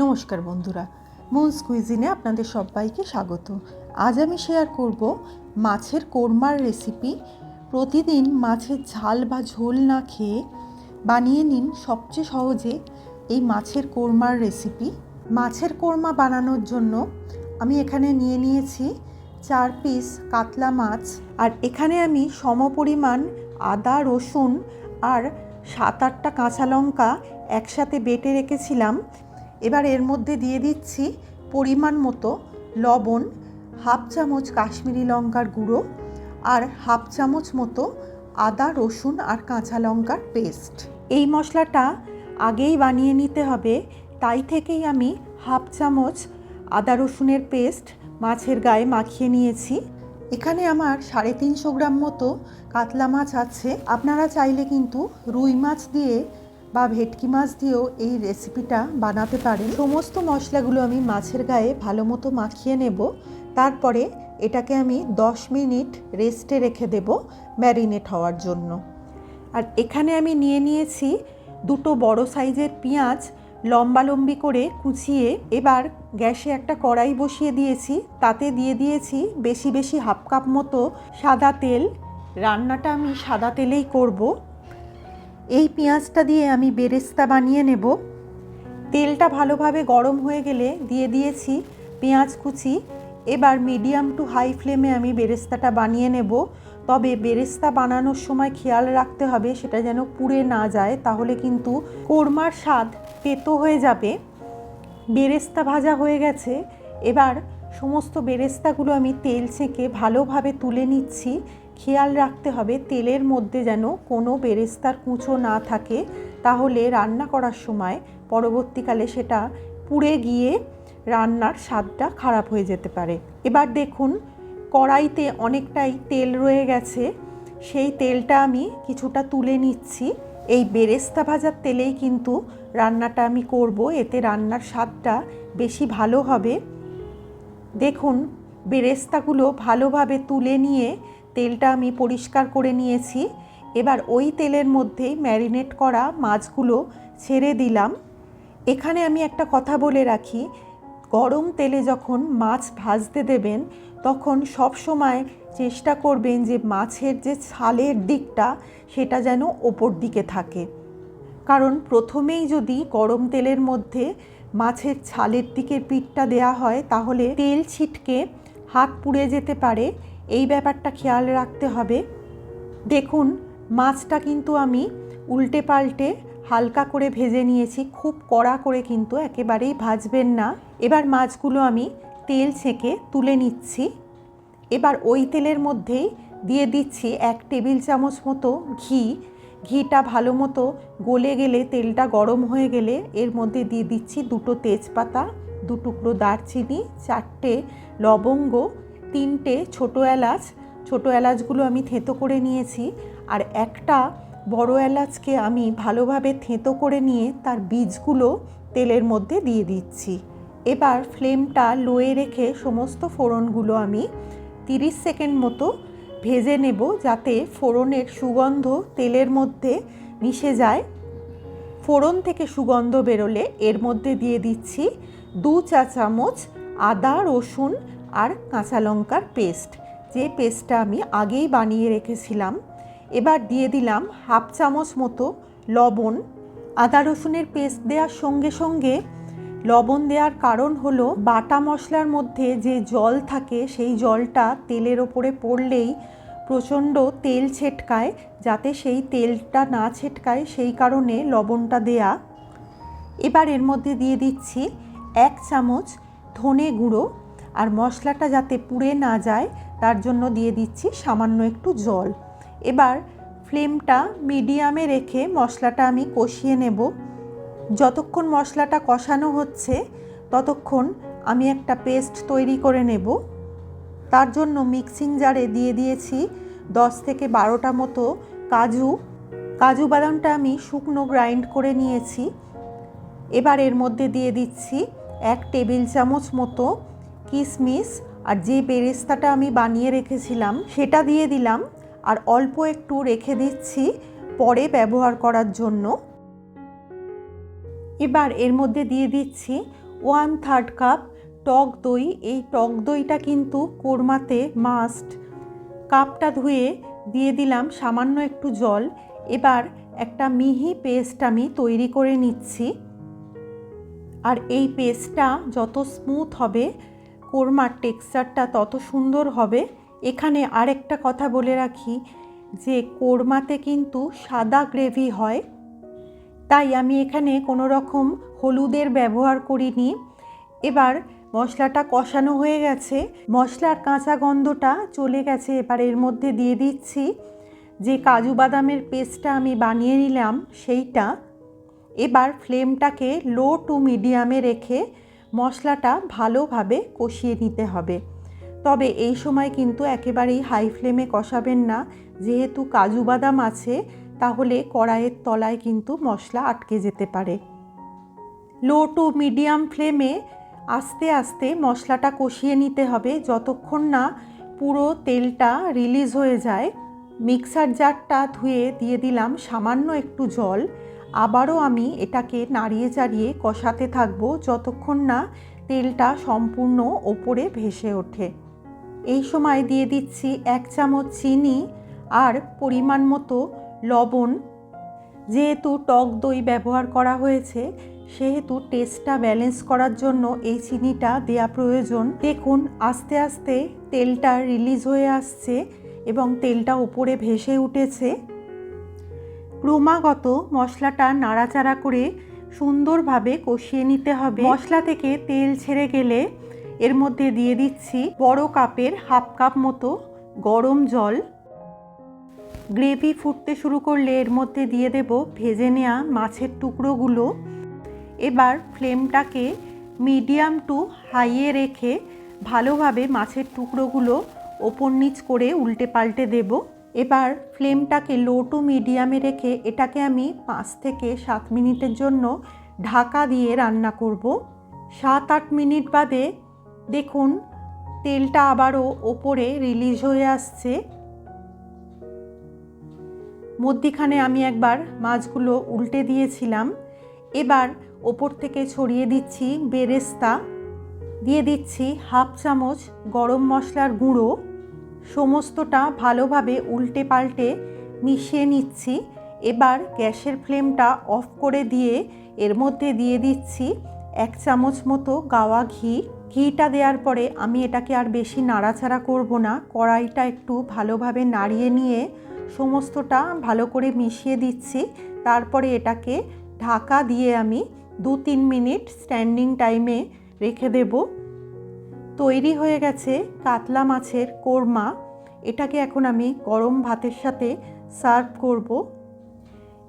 নমস্কার বন্ধুরা মুন্স কুইজিনে আপনাদের সবাইকে স্বাগত। আজ আমি শেয়ার করব মাছের কোরমার রেসিপি প্রতিদিন মাছের ঝাল বা ঝোল না খেয়ে বানিয়ে নিন সবচেয়ে সহজে এই মাছের কোরমার রেসিপি মাছের কোরমা বানানোর জন্য আমি এখানে নিয়ে নিয়েছি চার পিস কাতলা মাছ। আর এখানে আমি সমপরিমাণ আদা, রসুন আর সাত আটটা কাঁচা লঙ্কা একসাথে বেটে রেখেছিলাম। এবার এর মধ্যে দিয়ে দিচ্ছি পরিমাণ মতো লবণ, হাফ চামচ কাশ্মীরি লঙ্কার গুঁড়ো আর হাফ চামচ মতো আদা, রসুন আর কাঁচা লঙ্কার পেস্ট। এই মশলাটা আগেই বানিয়ে নিতে হবে। তাই থেকেই আমি হাফ চামচ আদা, রসুনের পেস্ট মাছের গায়ে মাখিয়ে নিয়েছি। এখানে আমার সাড়ে তিনশো গ্রাম মতো কাতলা মাছ আছে। আপনারা চাইলে কিন্তু রুই মাছ দিয়ে বা ভেটকি মাছ দিয়েও এই রেসিপিটা বানাতে পারেন। সমস্ত মশলাগুলো আমি মাছের গায়ে ভালো মতো মাখিয়ে নেব। তারপরে এটাকে আমি 10 মিনিট রেস্টে রেখে দেব ম্যারিনেট হওয়ার জন্য। আর এখানে আমি নিয়ে নিয়েছি দুটো বড় সাইজের পেঁয়াজ, লম্বালম্বি করে কুচিয়ে। এবার গ্যাসে একটা কড়াই বসিয়ে দিয়েছি। তাতে দিয়ে দিয়েছি বেশি বেশি হাফ কাপ মতো সাদা তেল। রান্নাটা আমি সাদা তেলেই করব। এই পেঁয়াজটা দিয়ে আমি বেরেস্তা বানিয়ে নেব। তেলটা ভালোভাবে গরম হয়ে গেলে দিয়ে দিয়েছি পেঁয়াজ কুচি। এবার মিডিয়াম টু হাই ফ্লেমে আমি বেরেস্তাটা বানিয়ে নেব। তবে বেরেস্তা বানানোর সময় খেয়াল রাখতে হবে, সেটা যেন পুড়ে না যায়, তাহলে কিন্তু কোরমার স্বাদ তেতো হয়ে যাবে। বেরেস্তা ভাজা হয়ে গেছে। এবার সমস্ত বেরেস্তাগুলো আমি তেল ছেঁকে ভালোভাবে তুলে নিচ্ছি। খেয়াল রাখতে হবে তেলের মধ্যে যেন কোনো বেরেস্তার কুঁচো না থাকে। তাহলে রান্না করার সময় পরবর্তীকালে সেটা পুড়ে গিয়ে রান্নার স্বাদটা খারাপ হয়ে যেতে পারে। এবার দেখুন, কড়াইতে অনেকটাই তেল রয়ে গেছে। সেই তেলটা আমি কিছুটা তুলে নিচ্ছি। এই বেরেস্তা ভাজার তেলেই কিন্তু রান্নাটা আমি করব। এতে রান্নার স্বাদটা বেশি ভালো হবে। দেখুন, বেরেস্তাগুলো ভালোভাবে তুলে নিয়ে তেলটা আমি পরিষ্কার করে নিয়েছি। এবার ওই তেলের মধ্যেই ম্যারিনেট করা মাছগুলো ছেড়ে দিলাম। এখানে আমি একটা কথা বলে রাখি, গরম তেলে যখন মাছ ভাজতে দেবেন, তখন সব সময় চেষ্টা করবেন যে মাছের যে ছালের দিকটা, সেটা যেন ওপর দিকে থাকে। কারণ প্রথমেই যদি গরম তেলের মধ্যে মাছের ছালের দিকের পিঠটা দেয়া হয়, তাহলে তেল ছিটকে হাত পুড়ে যেতে পারে। এই ব্যাপারটা খেয়াল রাখতে হবে। দেখুন, মাছটা কিন্তু আমি উল্টে পাল্টে হালকা করে ভেজে নিয়েছি, খুব কড়া করে কিন্তু একেবারেই ভাজবেন না। এবার মাছগুলো আমি তেল ছেঁকে তুলে নিচ্ছি। এবার ওই তেলের মধ্যেই দিয়ে দিচ্ছি এক টেবিল চামচ মতো ঘি। ঘিটা ভালো মতো গলে গেলে, তেলটা গরম হয়ে গেলে এর মধ্যে দিয়ে দিচ্ছি দুটো তেজপাতা দু টুকরো দারচিনি, চারটে লবঙ্গ তিনটে ছোটো এলাচ, ছোটো এলাচগুলো আমি থেঁতো করে নিয়েছি আর একটা বড় এলাচকে আমি ভালোভাবে থেঁতো করে নিয়ে তার বীজগুলো তেলের মধ্যে দিয়ে দিচ্ছি। এবার ফ্লেমটা লোয়ে রেখে সমস্ত ফোড়নগুলো আমি 30 সেকেন্ড মতো ভেজে নেব যাতে ফোড়নের সুগন্ধ তেলের মধ্যে মিশে যায়। ফোড়ন থেকে সুগন্ধ বেরোলে এর মধ্যে দিয়ে দিচ্ছি দু চা চামচ আদা রসুন আর কাঁচা লঙ্কার পেস্ট। যে পেস্টটা আমি আগেই বানিয়ে রেখেছিলাম, এবার দিয়ে দিলাম হাফ চামচ মতো লবণ। আদা রসুনের পেস্ট দেওয়ার সঙ্গে সঙ্গে লবণ দেওয়ার কারণ হলো, বাটা মশলার মধ্যে যে জল থাকে, সেই জলটা তেলের ওপরে পড়লেই প্রচণ্ড তেল ছেটকায়, যাতে সেই তেলটা না ছেটকায়, সেই কারণে লবণটা দেয়া। এবার এর মধ্যে দিয়ে দিচ্ছি এক চামচ ধনে গুঁড়ো। আর মশলাটা যাতে পুড়ে না যায়, তার জন্য দিয়ে দিচ্ছি সামান্য একটু জল। এবার ফ্লেমটা মিডিয়ামে রেখে মশলাটা আমি কষিয়ে নেব। যতক্ষণ মশলাটা কষানো হচ্ছে, ততক্ষণ আমি একটা পেস্ট তৈরি করে নেব। তার জন্য মিক্সিং জারে দিয়ে দিয়েছি দশ থেকে বারোটা মতো কাজু। কাজু বাদামটা আমি শুকনো গ্রাইন্ড করে নিয়েছি। এবার এর মধ্যে দিয়ে দিচ্ছি এক টেবিল চামচ মতো কিশমিশ আর যে বেরেস্তাটা আমি বানিয়ে রেখেছিলাম সেটা দিয়ে দিলাম আর অল্প একটু রেখে দিচ্ছি পরে ব্যবহার করার জন্য। এবার এর মধ্যে দিয়ে দিচ্ছি ওয়ান থার্ড কাপ টক দই। এই টক দইটা কিন্তু কোরমাতে মাস্ট। কাপটা ধুয়ে দিয়ে দিলাম সামান্য একটু জল। এবার একটা মিহি পেস্ট আমি তৈরি করে নিচ্ছি। আর এই পেস্টটা যত স্মুথ হবে কোরমার টেক্সচারটা তত সুন্দর হবে। এখানে আরেকটা কথা বলে রাখি যে কোরমাতে কিন্তু সাদা গ্রেভি হয়। তাই আমি এখানে কোনো রকম হলুদের ব্যবহার করিনি। এবার মশলাটা কষানো হয়ে গেছে। মশলার কাঁচা গন্ধটা চলে গেছে। এবার এর মধ্যে দিয়ে দিচ্ছি যে কাজু বাদামের পেস্টটা আমি বানিয়ে নিলাম, সেইটা। এবার ফ্লেমটাকে লো টু মিডিয়ামে রেখে মশলাটা ভালোভাবে কষিয়ে নিতে হবে। তবে এই সময় কিন্তু একেবারেই হাই ফ্লেমে কষাবেন না। যেহেতু কাজু বাদাম আছে, তাহলে কড়াইয়ের তলায় কিন্তু মশলা আটকে যেতে পারে। লো টু মিডিয়াম ফ্লেমে আস্তে আস্তে মশলাটা কষিয়ে নিতে হবে। যতক্ষণ না পুরো তেলটা রিলিজ হয়ে যায় মিক্সার জারটা ধুয়ে দিয়ে দিলাম সামান্য একটু জল। আবারও আমি এটাকে নাড়িয়ে চাড়িয়ে কষাতে থাকব যতক্ষণ না তেলটা সম্পূর্ণ ওপরে ভেসে ওঠে। এই সময় দিয়ে দিচ্ছি এক চামচ চিনি আর পরিমাণ মতো লবণ। যেহেতু টক দই ব্যবহার করা হয়েছে, সেহেতু টেস্টটা ব্যালেন্স করার জন্য এই চিনিটা দেয়া প্রয়োজন। দেখুন, আস্তে আস্তে তেলটা রিলিজ হয়ে আসছে এবং তেলটা উপরে ভেসে উঠেছে। ক্রমাগত মশলাটা নাড়াচাড়া করে সুন্দরভাবে কষিয়ে নিতে হবে। মশলা থেকে তেল ছেড়ে গেলে এর মধ্যে দিয়ে দিচ্ছি বড় কাপের হাফ কাপ মতো গরম জল। গ্রেভি ফুটতে শুরু করলে এর মধ্যে দিয়ে দেব ভেজে নেওয়া মাছের টুকরোগুলো। এবার ফ্লেমটাকে মিডিয়াম টু হাইয়ে রেখে ভালোভাবে মাছের টুকরোগুলো ওপর নিচ করে উল্টে পাল্টে দেব। এবার ফ্লেমটাকে লো টু মিডিয়ামে রেখে এটাকে আমি পাঁচ থেকে সাত মিনিটের জন্য ঢাকা দিয়ে রান্না করব। সাত আট মিনিট বাদে দেখুন তেলটা আবারও ওপরে রিলিজ হয়ে আসছে। মধ্যিখানে আমি একবার মাছগুলো উল্টে দিয়েছিলাম। এবার ওপর থেকে ছড়িয়ে দিচ্ছি বেরেস্তা। দিয়ে দিচ্ছি হাফ চামচ গরম মশলার গুঁড়ো। সমস্তটা ভালোভাবে উল্টে পাল্টে মিশিয়ে নিচ্ছি। এবার গ্যাসের ফ্লেমটা অফ করে দিয়ে এর মধ্যে দিয়ে দিচ্ছি এক চামচ মতো গাওয়া ঘি। ঘিটা দেওয়ার পরে আমি এটাকে আর বেশি নাড়াচাড়া করব না। কড়াইটা একটু ভালোভাবে নাড়িয়ে নিয়ে সমস্তটা ভালো করে মিশিয়ে দিচ্ছি। তারপরে এটাকে ঢাকা দিয়ে আমি দু তিন মিনিট স্ট্যান্ডিং টাইমে রেখে দেব। তৈরি হয়ে গেছে কাতলা মাছের কোরমা। এটাকে এখন আমি গরম ভাতের সাথে সার্ভ করব।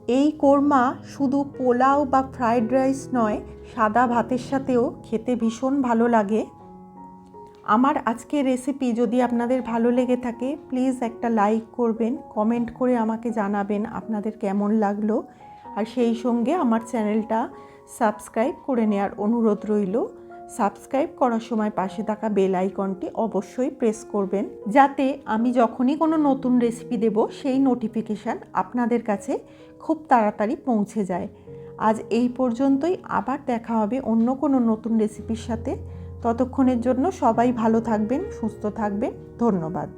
এই কোরমা শুধু পোলাও বা ফ্রাইড রাইস নয়, সাদা ভাতের সাথেও খেতে ভীষণ ভালো লাগে। আমার আজকের রেসিপি যদি আপনাদের ভালো লেগে থাকে, প্লিজ একটা লাইক করবেন, কমেন্ট করে আমাকে জানাবেন আপনাদের কেমন লাগল। আর সেই সঙ্গে আমার চ্যানেলটা সাবস্ক্রাইব করে নেওয়ার অনুরোধ রইল। সাবস্ক্রাইব করার সময় পাশে থাকা বেল আইকনটি অবশ্যই প্রেস করবেন। যাতে আমি যখনই কোনো নতুন রেসিপি দেব, সেই নোটিফিকেশান আপনাদের কাছে খুব তাড়াতাড়ি পৌঁছে যায়। আজ এই পর্যন্তই। আবার দেখা হবে অন্য কোনো নতুন রেসিপির সাথে। ততক্ষণের জন্য সবাই ভালো থাকবেন, সুস্থ থাকবেন। ধন্যবাদ।